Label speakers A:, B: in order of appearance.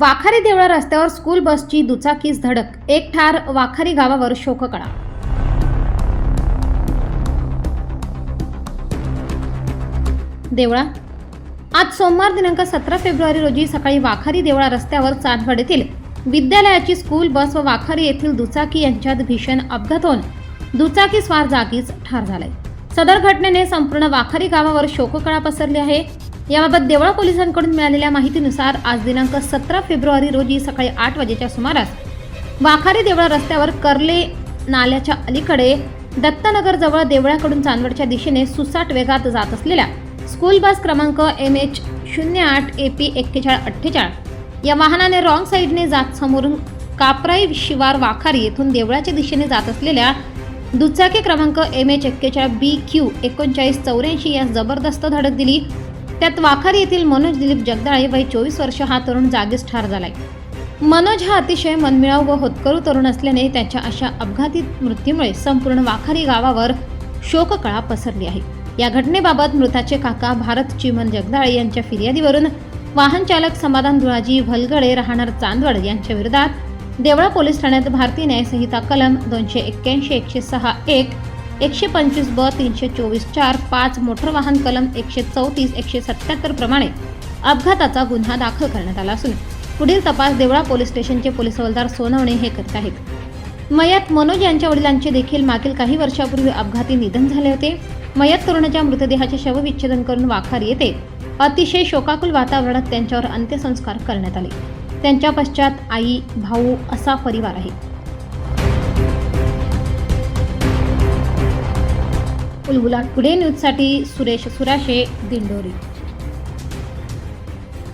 A: वाखारी देवळा रस्त्यावर स्कूल बसची दुचाकीस धडक. एक ठार वाखारी गावावर शोककळा. देवळा. आज सोमवार दिनांक सतरा फेब्रुवारी रोजी सकाळी वाखारी देवळा रस्त्यावर चांदवड येथील विद्यालयाची स्कूल बस व वाखारी येथील दुचाकी यांच्यात भीषण अपघात होऊन दुचाकी स्वार जागीच ठार झालाय. सदर घटनेने संपूर्ण वाखारी गावावर शोककळा पसरली आहे. याबाबत देवळा पोलिसांकडून मिळालेल्या माहितीनुसार आज दिनांक सतरा फेब्रुवारी रोजी सकाळी आठ वाजेच्या सुमारास वाखारी देवळा रस्त्यावर कर्ले नाल्याच्या अलीकडे दत्तनगरजवळ देवळाकडून चांदवडच्या दिशेने सुसाट वेगात जात असलेल्या स्कूल बस क्रमांक एम एच शून्य आठ ए पी एक्केचाळ अठ्ठेचाळ या वाहनाने रॉंग साईडने जात समोरून कापराई शिवार वाखारी येथून देवळाच्या दिशेने जात असलेल्या दुचाकी क्रमांक एम एच एक्केचाळ बी क्यू एकोणचाळीस चौऱ्याऐंशी यास जबरदस्त धडक दिली. त्यात वाखारी येथील मनोज दिलीप जगदाळे वय चोवीस वर्ष हा तरुण जागीच ठार झालाय. मनोज हा अतिशय मनमिळाऊ व होतकरू तरुण असल्याने त्याच्या अशा अपघाती मृत्यूमुळे संपूर्ण वाखारी गावावर शोककळा पसरली आहे. या घटनेबाबत मृताचे काका भारत चिमन जगदाळे यांच्या फिर्यादीवरून वाहन चालक समाधान धुळाजी भलगडे राहणार चांदवड यांच्या विरोधात देवळा पोलीस ठाण्यात भारतीय न्यायसंहिता कलम दोनशे एक्क्याऐंशी एकशे सहा एक एकशे पंचवीस ब तीनशे चोवीस चार पाच मोटर वाहन कलम एकशे चौतीस एकशे सत्याहत्तर प्रमाणे अपघाताचा गुन्हा दाखल करण्यात आला असून पुढील तपास देवळा पोलीस स्टेशनचे पोलीस हवालदार सोनवणे हे करत आहेत. मयत मनोज यांच्या वडिलांचे देखील मागील काही वर्षापूर्वी अपघाती निधन झाले होते. मयत तरुणाच्या मृतदेहाचे शवविच्छेदन करून वाखार येथे अतिशय शोकाकुल वातावरणात त्यांच्यावर अंत्यसंस्कार करण्यात आले. त्यांच्या पश्चात आई भाऊ असा परिवार आहे. उलगुलाट टुडे न्यूजसाठी सुरेश सुराशे दिंडोरी.